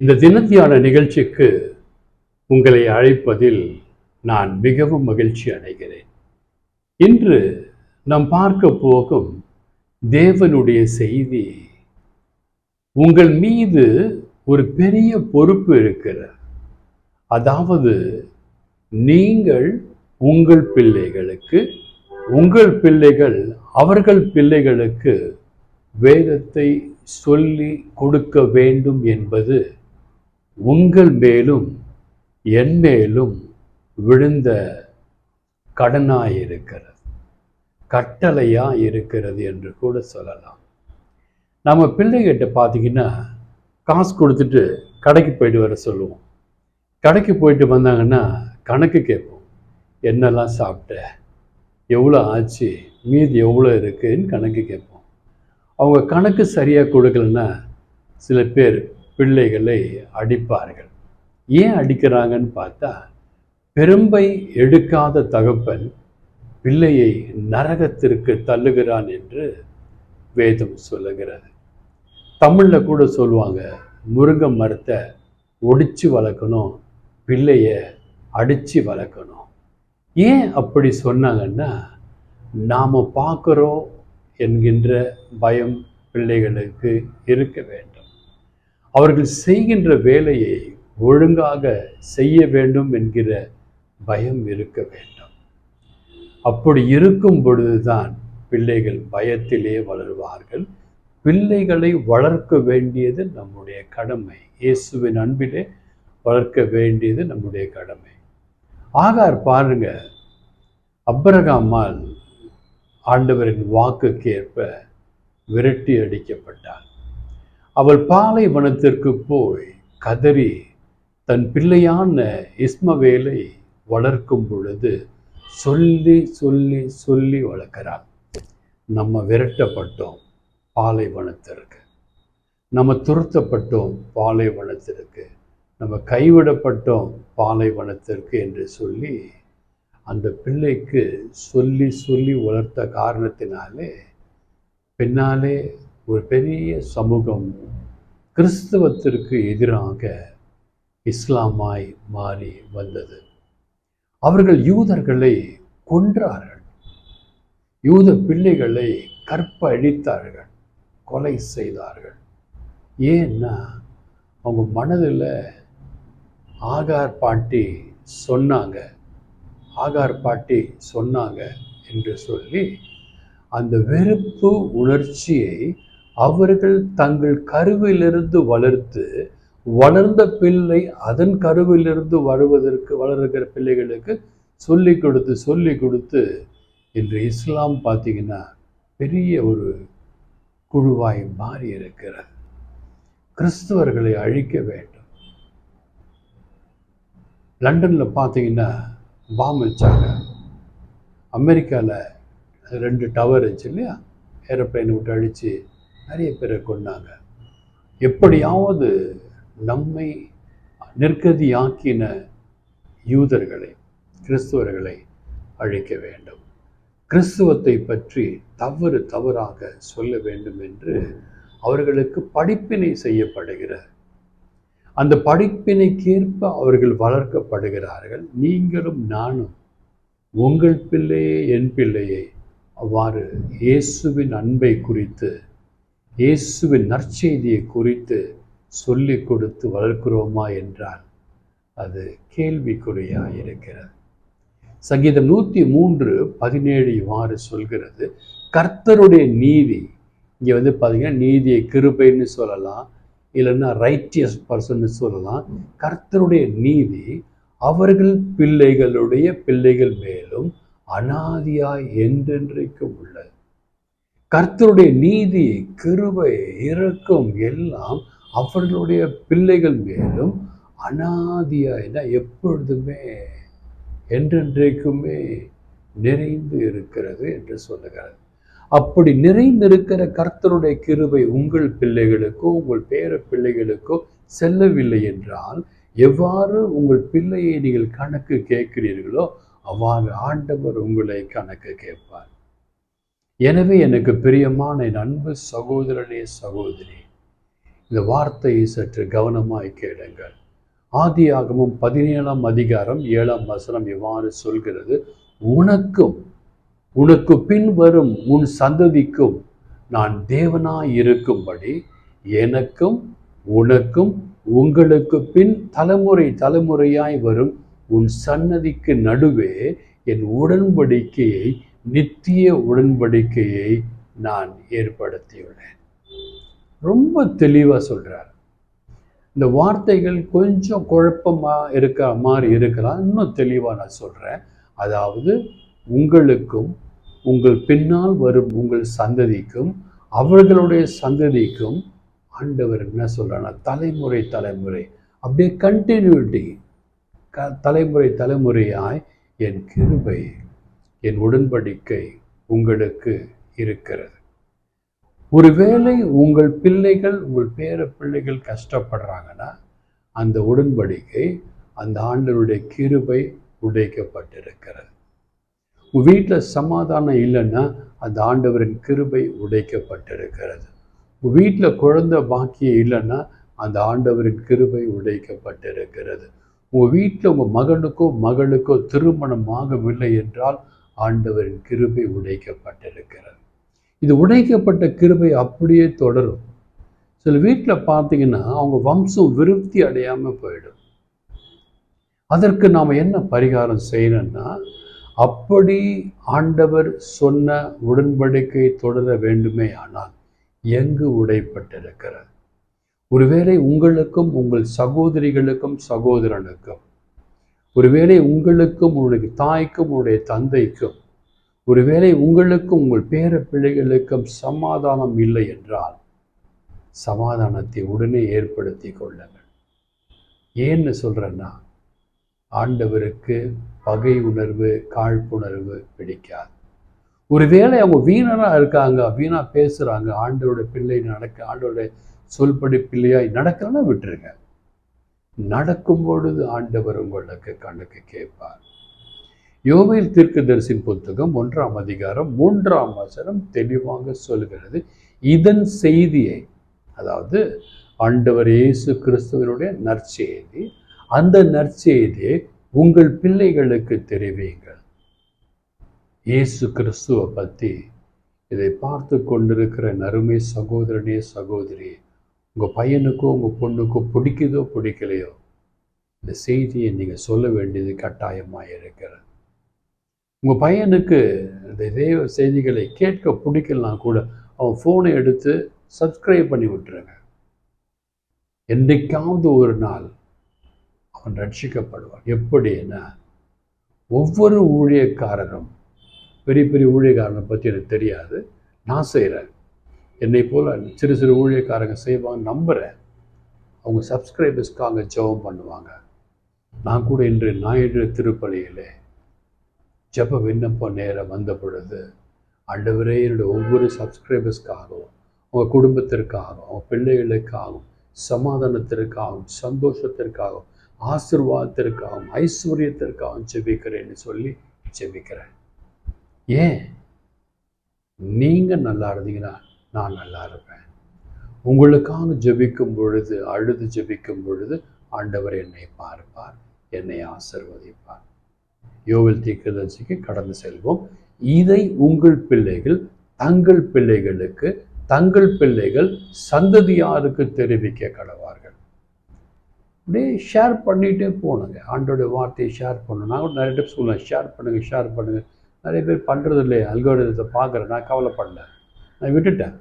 இந்த தினத்தியான நிகழ்ச்சிக்கு உங்களை அழைப்பதில் நான் மிகவும் மகிழ்ச்சி அடைகிறேன். இன்று நாம் பார்க்க போகும் தேவனுடைய செய்தி உங்கள் மீது ஒரு பெரிய பொறுப்பு இருக்கிற அதாவது நீங்கள் உங்கள் பிள்ளைகளுக்கு உங்கள் பிள்ளைகள் அவர்கள் பிள்ளைகளுக்கு வேதத்தை சொல்லி கொடுக்க வேண்டும் என்பது உங்கள் மேலும் என் மேலும் விழுந்த கடனாக இருக்கிறது கட்டளையாக இருக்கிறது என்று கூட சொல்லலாம். நம்ம பிள்ளைகிட்ட பார்த்தீங்கன்னா காசு கொடுத்துட்டு கடைக்கு போயிட்டு வர சொல்லுவோம். கடைக்கு போயிட்டு வந்தாங்கன்னா கணக்கு கேட்போம். என்னெல்லாம் சாப்பிட்ட? எவ்வளோ ஆச்சு? மீதி எவ்வளோ இருக்குன்னு கணக்கு கேட்போம். அவங்க கணக்கு சரியாக கொடுக்கலன்னா சில பேர் பிள்ளைகளை அடிப்பார்கள். ஏன் அடிக்கிறாங்கன்னு பார்த்தா பெரும்பை எடுக்காத தகப்பன் பிள்ளையை நரகத்திற்கு தள்ளுகிறான் என்று வேதம் சொல்லுகிறது. தமிழில் கூட சொல்லுவாங்க முருங்கை மரத்தை ஒடிச்சு வளர்க்கணும் பிள்ளைய அடித்து வளர்க்கணும். ஏன் அப்படி சொன்னாங்கன்னா நாம் பார்க்குறோம் என்கின்ற பயம் பிள்ளைகளுக்கு இருக்க வேண்டும். அவர்கள் செய்கின்ற வேலையை ஒழுங்காக செய்ய வேண்டும் என்கிற பயம் இருக்க வேண்டும். அப்படி இருக்கும் பொழுதுதான் பிள்ளைகள் பயத்திலே வளருவார்கள். பிள்ளைகளை வளர்க்க வேண்டியது நம்முடைய கடமை. இயேசுவின் அன்பிலே வளர்க்க வேண்டியது நம்முடைய கடமை. ஆகார் பாருங்க அப்ரகாமால் ஆண்டவரின் வாக்குக்கேற்ப விரட்டி அடிக்கப்பட்டார். அவள் பாலைவனத்திற்கு போய் கதறி தன் பிள்ளையான இஸ்மவேலை வளர்க்கும் பொழுது சொல்லி சொல்லி சொல்லி வளர்க்கிறாள். நம்ம விரட்டப்பட்டோம் பாலைவனத்திற்கு. நம்ம துரத்தப்பட்டோம் பாலைவனத்திற்கு. நம்ம கைவிடப்பட்டோம் பாலைவனத்திற்கு என்று சொல்லி அந்த பிள்ளைக்கு சொல்லி சொல்லி வளர்த்த காரணத்தினாலே பின்னாலே ஒரு பெரிய சமூகம் கிறிஸ்தவத்திற்கு எதிராக இஸ்லாமாய் மாறி வந்தது. அவர்கள் யூதர்களை கொன்றார்கள். யூத பிள்ளைகளை கற்பழித்தார்கள். கொலை செய்தார்கள். ஏன்னா அவங்க மனதில் ஆகார் பாட்டி சொன்னாங்க. ஆகார் பாட்டி சொன்னாங்க என்று சொல்லி அந்த வெறுப்பு உணர்ச்சியை அவர்கள் தங்கள் கருவிலிருந்து வளர்த்து வளர்ந்த பிள்ளை அதன் கருவிலிருந்து வருவதற்கு வளர்கிற பிள்ளைகளுக்கு சொல்லி கொடுத்து சொல்லி கொடுத்து இன்று இஸ்லாம் பார்த்தீங்கன்னா பெரிய ஒரு குழுவாய் மாறி இருக்கிறது கிறிஸ்தவர்களை அழிக்க வேண்டும். லண்டனில் பார்த்தீங்கன்னா பாம் வச்சாங்க. அமெரிக்காவில் ரெண்டு டவர் இருந்துச்சு இல்லையா? ஏரோப்ளைனை விட்டு அழித்து நிறைய பேரை கொண்டாங்க எப்படியாவது நம்மை நிர்கதியாக்கின யூதர்களை கிறிஸ்துவர்களை அழிக்க வேண்டும். கிறிஸ்துவத்தை பற்றி தவறு தவறாக சொல்ல வேண்டும் என்று அவர்களுக்கு படிப்பினை செய்யப்படுகிற அந்த படிப்பினைக்கேற்ப அவர்கள் வளர்க்கப்படுகிறார்கள். நீங்களும் நானும் உங்கள் பிள்ளையே என் பிள்ளையே அவ்வாறு இயேசுவின் அன்பை குறித்து இயேசுவின் நற்செய்தியை குறித்து சொல்லிக் கொடுத்து வளர்க்கிறோமா என்றால் அது கேள்விக்குறியாக இருக்கிறது சங்கீதம் நூற்றி மூன்று பதினேழு இவ்வாறு சொல்கிறது. கர்த்தருடைய நீதி இங்கே வந்து பார்த்தீங்கன்னா நீதியை கிருபைன்னு சொல்லலாம் இல்லைன்னா ரைட்டியஸ் பர்சன்னு சொல்லலாம். கர்த்தருடைய நீதி அவர்கள் பிள்ளைகளுடைய பிள்ளைகள் மேலும் அனாதியாய் என்றென்றைக்கும் உள்ளது. கர்த்தருடைய நீதி கிருபை இறக்கம் எல்லாம் அவர்களுடைய பிள்ளைகள் மேலும் அனாதியாய்னா எப்பொழுதுமே என்றென்றைக்குமே நிறைந்து இருக்கிறது என்று சொல்லுகிறது அப்படி நிறைந்திருக்கிற கர்த்தருடைய கிருபை உங்கள் பிள்ளைகளுக்கோ உங்கள் பேர பிள்ளைகளுக்கோ செல்லவில்லை என்றால் எவ்வாறு உங்கள் பிள்ளையை நீங்கள் கணக்கு கேட்கிறீர்களோ அவ்வாறு ஆண்டவர் உங்களை கணக்கு கேட்பார். எனவே எனக்கு பிரியமான என் அன்பு சகோதரனே சகோதரி இந்த வார்த்தையை சற்று கவனமாய் கேளுங்கள். ஆதியாகமும் பதினேழாம் அதிகாரம் ஏழாம் வசனம் இவ்வாறு சொல்கிறது உனக்கும் உனக்கு பின் வரும் உன் சந்ததிக்கும் நான் தேவனாய் இருக்கும்படி எனக்கும் உனக்கும் உங்களுக்கு பின் தலைமுறை தலைமுறையாய் வரும் உன் சன்னதிக்கு நடுவே என் உடன்படிக்கையை நித்திய உடன்படிக்கையை நான் ஏற்படுத்தியுள்ளேன். ரொம்ப தெளிவாக சொல்கிறார் இந்த வார்த்தைகள் கொஞ்சம் குழப்பமாக இருக்க மாதிரி இருக்கலாம். இன்னும் தெளிவாக நான் சொல்கிறேன் அதாவது உங்களுக்கும் உங்கள் பின்னால் வரும் உங்கள் சந்ததிக்கும் அவர்களுடைய சந்ததிக்கும் ஆண்டவர் என்ன சொல்கிறான்னா தலைமுறை தலைமுறை. அப்படியே கண்டினியூட்டி க தலைமுறை தலைமுறையாய் என் கிருபை என் உடன்படிக்கை உங்களுக்கு இருக்கிறது. ஒருவேளை உங்கள் பிள்ளைகள் உங்கள் பேர பிள்ளைகள் கஷ்டப்படுறாங்கன்னா அந்த உடன்படிக்கை அந்த ஆண்டனுடைய கிருபை உடைக்கப்பட்டிருக்கிறது. உங்கள் வீட்டில் சமாதானம் இல்லைன்னா அந்த ஆண்டவரின் கிருபை உடைக்கப்பட்டிருக்கிறது. உங்கள் வீட்டில் குழந்தை பாக்கியம் இல்லைன்னா அந்த ஆண்டவரின் கிருபை உடைக்கப்பட்டிருக்கிறது. உங்கள் வீட்டில் உங்கள் மகனுக்கோ மகளுக்கோ திருமணம் ஆகவில்லை என்றால் ஆண்டவரின் கிருபை உடைக்கப்பட்டிருக்கிறது. இது உடைக்கப்பட்ட கிருபை அப்படியே தொடரும். சில வீட்டில் பார்த்தீங்கன்னா அவங்க வம்சம் விருப்தி அடையாமல் போயிடும். அதற்கு நாம் என்ன பரிகாரம் செய்யணும்னா அப்படி ஆண்டவர் சொன்ன உடன்படிக்கை தொடர வேண்டுமே ஆனால் எங்கு உடைப்பட்டிருக்கிறது? ஒருவேளை உங்களுக்கும் உங்கள் சகோதரிகளுக்கும் சகோதரனுக்கும் ஒருவேளை உங்களுக்கும் உங்களுடைய தாய்க்கும் உங்களுடைய தந்தைக்கும் ஒருவேளை உங்களுக்கும் உங்கள் பேர பிள்ளைகளுக்கும் சமாதானம் இல்லை என்றால் சமாதானத்தை உடனே ஏற்படுத்தி கொள்ளுங்கள். ஏன்னு சொல்கிறேன்னா ஆண்டவருக்கு பகை உணர்வு காழ்ப்புணர்வு பிடிக்காது. ஒருவேளை அவங்க வீணராக இருக்காங்க வீணாக பேசுகிறாங்க ஆண்டோட பிள்ளை நடக்க ஆண்டோட சொல்படி பிள்ளையாய் நடக்கிறன்னா விட்டுருங்க. நடக்கும் பொழுது ஆண்டவர் உங்களுக்கு கணக்கு கேட்பார். யோவேல் தீர்க்கதரிசின் புத்தகம் ஒன்றாம் அதிகாரம் மூன்றாம் வசனம் தெளிவாக சொல்கிறது. இதன் செய்தியை அதாவது ஆண்டவர் இயேசு கிறிஸ்துவனுடைய நற்செய்தி அந்த நற்செய்தியை உங்கள் பிள்ளைகளுக்கு தெரிவிங்கள் இயேசு கிறிஸ்துவை பற்றி இதை பார்த்து கொண்டிருக்கிற நறுமை சகோதரனே சகோதரி உங்கள் பையனுக்கோ உங்கள் பொண்ணுக்கோ பிடிக்குதோ பிடிக்கலையோ இந்த செய்தியை நீங்கள் சொல்ல வேண்டியது கட்டாயமாக இருக்கிறது. உங்கள் பையனுக்கு இந்த தேவ செய்திகளை கேட்க பிடிக்கலாம் கூட அவன் ஃபோனை எடுத்து சப்ஸ்கிரைப் பண்ணி விட்டுருங்க. என்றைக்காவது ஒரு நாள் அவன் ரட்சிக்கப்படுவான். எப்படின்னா ஒவ்வொரு ஊழியக்காரரும் பெரிய பெரிய ஊழியக்காரனை பற்றி எனக்கு தெரியாது நான் செய்கிறேன் என்னை போல் சிறு சிறு ஊழியக்காரங்க செய்வாங்க நம்புகிறேன் அவங்க சப்ஸ்கிரைபர்ஸ்க்காக ஜெபம் பண்ணுவாங்க. நான் கூட இன்று ஞாயிறு திருப்பலியிலே ஜப விண்ணப்பம் நேரம் வந்த பொழுது ஆண்டவரே என்னுடைய ஒவ்வொரு சப்ஸ்கிரைபர்ஸ்க்காகவும் உங்கள் குடும்பத்திற்காகவும் அவங்க பிள்ளைகளுக்காகவும் சமாதானத்திற்காகவும் சந்தோஷத்திற்காகவும் ஆசிர்வாதத்திற்காகவும் ஐஸ்வர்யத்திற்காகவும் ஜெபிக்கிறேன்னு சொல்லி ஜெபிக்கிறேன். ஏன்? நீங்கள் நல்லா இருந்தீங்கன்னா நான் நல்லா இருப்பேன். உங்களுக்காக ஜெபிக்கும் பொழுது அழுது ஜெபிக்கும் பொழுது ஆண்டவர் என்னை பார்ப்பார் என்னை ஆசிர்வதிப்பார். யோவில் தீர்க்கதரிசிக்கு கடந்து செல்வோம். இதை உங்கள் பிள்ளைகள் தங்கள் பிள்ளைகளுக்கு தங்கள் பிள்ளைகள் சந்ததியாருக்கு தெரிவிக்க கடவார்கள். அப்படியே ஷேர் பண்ணிகிட்டே போகணுங்க ஆண்டோட வார்த்தையை ஷேர் பண்ணணும். நான் கூட நிறைய டைம் சொல்லுவேன். ஷேர் பண்ணுங்கள் ஷேர் பண்ணுங்கள் நிறைய பேர் பண்ணுறது இல்லையே அல்கோரிதத்தை பார்க்குறேன். நான் கவலைப்படல. நான் விட்டுட்டேன்.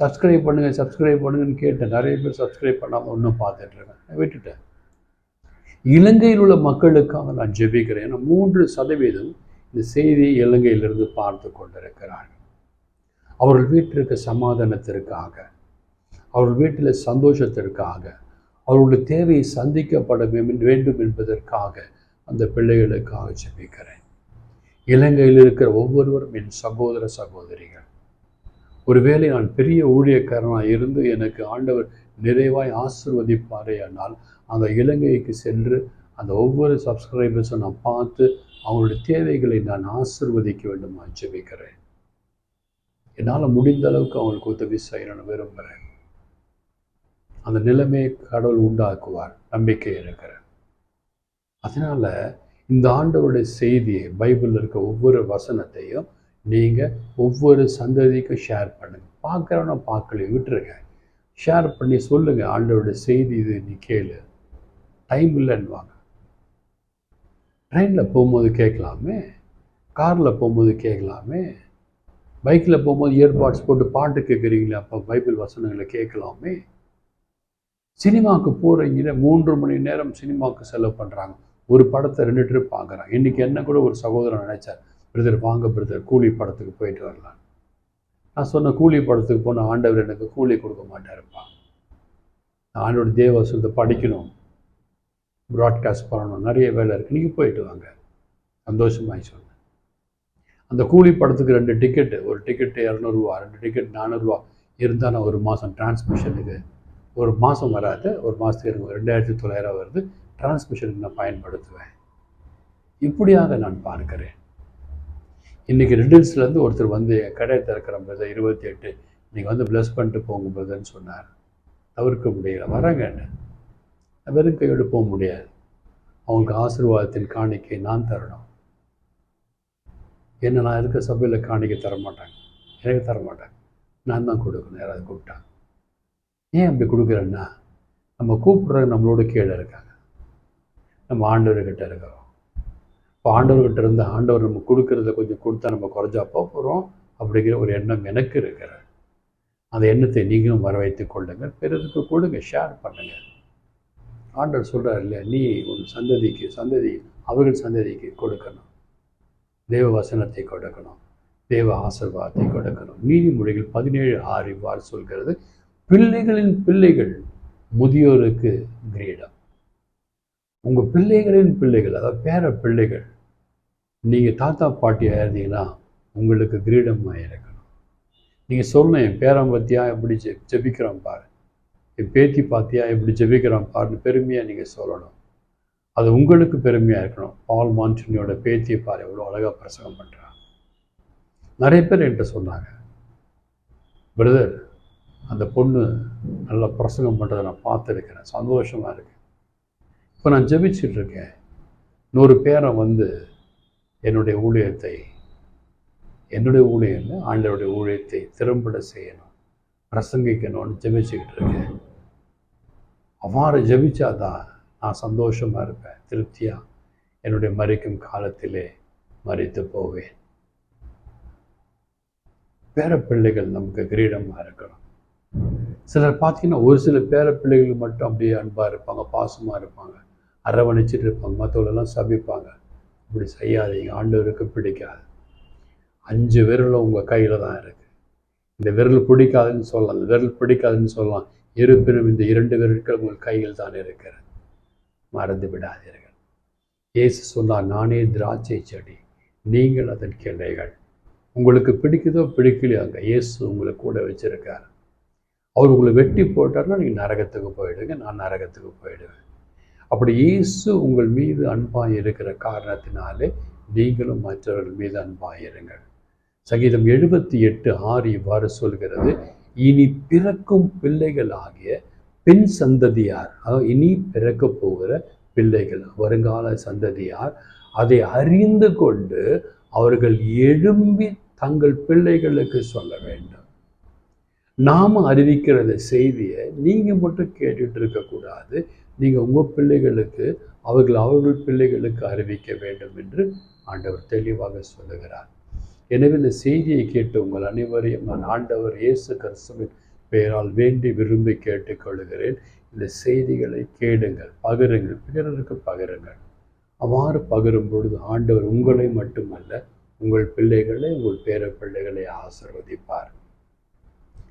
சப்ஸ்கிரைப் பண்ணுங்கள் சப்ஸ்கிரைப் பண்ணுங்கன்னு கேட்டேன். நிறைய பேர் சப்ஸ்கிரைப் பண்ணாமல் ஒன்றும் பார்த்துட்ருக்கேன் நான் விட்டுட்டேன். இலங்கையில் உள்ள மக்களுக்காக நான் ஜெபிக்கிறேன். ஏன்னா மூன்று சதவீதம் இந்த செய்தியை இலங்கையிலிருந்து பார்த்து கொண்டிருக்கிறார்கள். அவர்கள் வீட்டிற்கு சமாதானத்திற்காக அவர்கள் வீட்டில் சந்தோஷத்திற்காக அவர்களுடைய தேவையை சந்திக்கப்பட வேண்டும் என்பதற்காக அந்த பிள்ளைகளுக்காக ஜெபிக்கிறேன். இலங்கையில் இருக்கிற ஒவ்வொருவரும் என் சகோதர சகோதரிகள் ஒருவேளை நான் பெரிய ஊழியக்காரனாக இருந்து எனக்கு ஆண்டவர் நிறைவாய் ஆசிர்வதிப்பாரே ஆனால் அந்த இலங்கைக்கு சென்று அந்த ஒவ்வொரு சப்ஸ்கிரைபர்ஸும் நான் பார்த்து அவங்களுடைய தேவைகளை நான் ஆசிர்வதிக்க வேண்டும் ஜெபிக்கிறேன். என்னால் முடிந்த அளவுக்கு அவங்களுக்கு உதவி செய்யணும்னு விரும்புகிறேன். அந்த நிலைமையை கடவுள் உண்டாக்குவார். நம்பிக்கை இருக்கிறேன் அதனால் இந்த ஆண்டவருடைய செய்தியை பைபிளில் இருக்க ஒவ்வொரு வசனத்தையும் நீங்கள் ஒவ்வொரு சந்ததிக்கும் ஷேர் பண்ணுங்கள் பார்க்குறவன பார்க்கல விட்டுருங்க. ஷேர் பண்ணி சொல்லுங்கள் ஆண்டோட செய்தி இது நீ கேளு. டைம் இல்லைன்னு வாங்க ட்ரெயினில் போகும்போது கேட்கலாமே? காரில் போகும்போது கேட்கலாமே? பைக்கில் போகும்போது இயர்பாட்ஸ் போட்டு பாட்டு கேட்குறீங்களே அப்போ பைபிள் வசனங்களை கேட்கலாமே? சினிமாவுக்கு போகிறீங்களே மூன்று மணி நேரம் சினிமாவுக்கு செலவு பண்ணுறாங்க ஒரு படத்தை ரெண்டு ட்ரிப் பார்க்குறாங்க. இன்றைக்கி என்ன கூட ஒரு சகோதரன் நினைச்சார் பிரதர் வாங்க பிரதர் கூலி படத்துக்கு போயிட்டு வரலாம். நான் சொன்ன கூலி படத்துக்கு போன ஆண்டவர் எனக்கு கூலி கொடுக்க மாட்டாருப்பா. ஆண்டோட தேவ வசனத்தை படிக்கணும். ப்ராட்காஸ்ட் பண்ணணும். நிறைய வேலை இருக்குது நீங்கள் போயிட்டு வாங்க. சந்தோஷமாய் சொன்னேன். அந்த கூலி படத்துக்கு ரெண்டு டிக்கெட்டு ஒரு டிக்கெட்டு இரநூறுவா ரெண்டு டிக்கெட் நானூறுரூவா இருந்தால் நான் ஒரு மாதம் டிரான்ஸ்மிஷனுக்கு ஒரு மாதம் வராது. ஒரு மாதத்துக்கு எனக்கு ரெண்டாயிரத்தி தொள்ளாயிரம் வருது. டிரான்ஸ்மிஷனுக்கு நான் பயன்படுத்துவேன். இப்படியாக நான் பார்க்கிறேன். இன்றைக்கி ரிட்டில்ஸ்லேருந்து ஒருத்தர் வந்து என் கடை திறக்கிற பிரதர் இருபத்தி எட்டு நீங்கள் வந்து ப்ளஸ் பண்ணிட்டு போங்க பிரதர்ன்னு சொன்னார். தவிர்க்க முடியல. வரேங்க வெறும் கையோடு போக முடியாது. அவங்களுக்கு ஆசீர்வாதத்தின் காணிக்கை நான் தரணும். என்ன நான் இருக்க சபையில் காணிக்கை தர மாட்டாங்க எனக்கு தர மாட்டாங்க நான் தான் கொடுக்கணும். யாராவது கூப்பிட்டாங்க ஏன் அப்படி கொடுக்குறேன்னா நம்ம கூப்பிட்ற நம்மளோட கீழே இருக்காங்க. நம்ம ஆண்டவர்கிட்ட இருக்கிறோம். இப்போ ஆண்டவர்கிட்ட இருந்து ஆண்டவர் நம்ம கொடுக்கறத கொஞ்சம் கொடுத்தா நம்ம குறைஞ்சா போகிறோம் அப்படிங்கிற ஒரு எண்ணம் எனக்கு இருக்கிற அந்த எண்ணத்தை நீங்களும் வர வைத்து கொள்ளுங்கள். பிறருக்கு கொடுங்க ஷேர் பண்ணுங்கள் ஆண்டவர் சொல்கிறார் இல்லையா நீ உன் சந்ததிக்கு சந்ததி அவர்கள் சந்ததிக்கு கொடுக்கணும். தேவ வசனத்தை கொடுக்கணும். தேவ ஆசிர்வாதத்தை கொடுக்கணும். நீதிமொழிகள் பதினேழு ஆறு இவ்வாறு சொல்கிறது பிள்ளைகளின் பிள்ளைகள் முதியோருக்கு கிரீடம். உங்கள் பிள்ளைகளின் பிள்ளைகள் அதாவது பேர பிள்ளைகள் நீங்கள் தாத்தா பாட்டியாக இருந்தீங்கன்னா உங்களுக்கு கிரீடமாக இருக்கணும் நீங்கள் சொல்லணும் என் பேரன் பற்றியா எப்படி ஜெ ஜெபிக்கிறான் பாரு. என் பேத்தி பாத்தியா எப்படி ஜெபிக்கிறான் பாருன்னு பெருமையாக நீங்கள் சொல்லணும். அது உங்களுக்கு பெருமையாக இருக்கணும். பால் மான்சுனியோட பேத்தியை பாரு எவ்வளோ அழகாக பிரசங்கம் பண்ணுறான் நிறைய பேர் என்கிட்ட சொன்னாங்க பிரதர் அந்த பொண்ணு நல்லா பிரசங்கம் பண்ணுறதை நான் பார்த்துருக்கிறேன். சந்தோஷமாக இருக்கேன் இப்போ நான் ஜெபிச்சுட்டு இருக்கேன். நூறு பேரை வந்து என்னுடைய ஊழியத்தை என்னுடைய ஊழியம் ஆண்டவருடைய ஊழியத்தை திறம்பட செய்யணும் பிரசங்கிக்கணும்னு ஜெபிச்சுக்கிட்டு இருக்கேன். அவ்வாறு ஜெபிச்சாதான் நான் சந்தோஷமாக இருப்பேன் திருப்தியாக என்னுடைய மறிக்கும் காலத்திலே மறித்து போவேன். பேர பிள்ளைகள் நமக்கு கிரீடமாக இருக்கணும். சிலர் பார்த்தீங்கன்னா ஒரு சில பேர பிள்ளைகள் மட்டும் அப்படியே அன்பாக இருப்பாங்க பாசமாக இருப்பாங்க அரவணைச்சிட்டு இருப்பாங்க மற்றவங்களெல்லாம் சபிப்பாங்க. இப்படி செய்யாதீங்க ஆண்டவருக்கு பிடிக்காது. அஞ்சு விரலும் உங்கள் கையில் தான் இருக்குது இந்த விரல் பிடிக்காதுன்னு சொல்லலாம். இந்த விரல் பிடிக்காதுன்னு சொல்லலாம். இருப்பினும் இந்த இரண்டு விரல்கள் உங்கள் கையில் தான் இருக்கிறது. மறந்து விடாதீர்கள். இயேசு சொன்னார் நானே திராட்சை செடி நீங்கள் அதன் கிளைகள். உங்களுக்கு பிடிக்குதோ பிடிக்கலையோ அங்கே இயேசு உங்களை கூட வச்சுருக்கார். அவர் உங்களை வெட்டி போட்டார்னா நீங்கள் நரகத்துக்கு போயிடுங்க நான் நரகத்துக்கு போயிடுவேன். அப்படி இயேசு உங்கள் மீது அன்பாக இருக்கிற காரணத்தினாலே நீங்களும் மற்றவர்கள் மீது அன்பாக இருங்கள். சங்கீதம் எழுபத்தி எட்டு ஆறு இவ்வாறு சொல்கிறது இனி பிறக்கும் பிள்ளைகள் ஆகிய பெண் சந்ததியார் அதாவது இனி பிறக்க போகிற பிள்ளைகள் வருங்கால சந்ததியார் அதை அறிந்து கொண்டு அவர்கள் எழும்பி தங்கள் பிள்ளைகளுக்கு சொல்ல வேண்டும். நாம அறிவிக்கிற செய்தியை நீங்கள் மட்டும் கேட்டுட்டு இருக்கக்கூடாது நீங்கள் உங்கள் பிள்ளைகளுக்கு அவர்கள் அவர்கள் பிள்ளைகளுக்கு அறிவிக்க வேண்டும் என்று ஆண்டவர் தெளிவாக சொல்லுகிறார். எனவே இந்த செய்தியை கேட்டு உங்கள் அனைவரையும் நான் ஆண்டவர் இயேசு கிறிஸ்துவின் பெயரால் வேண்டி விரும்பி கேட்டுக்கொள்கிறேன். இந்த செய்திகளை கேடுங்கள் பகிருங்கள் பிறருக்கு பகிருங்கள். அவ்வாறு பகிரும் பொழுது ஆண்டவர் உங்களை மட்டுமல்ல உங்கள் பிள்ளைகளை உங்கள் பேர பிள்ளைகளை ஆசிர்வதிப்பார்.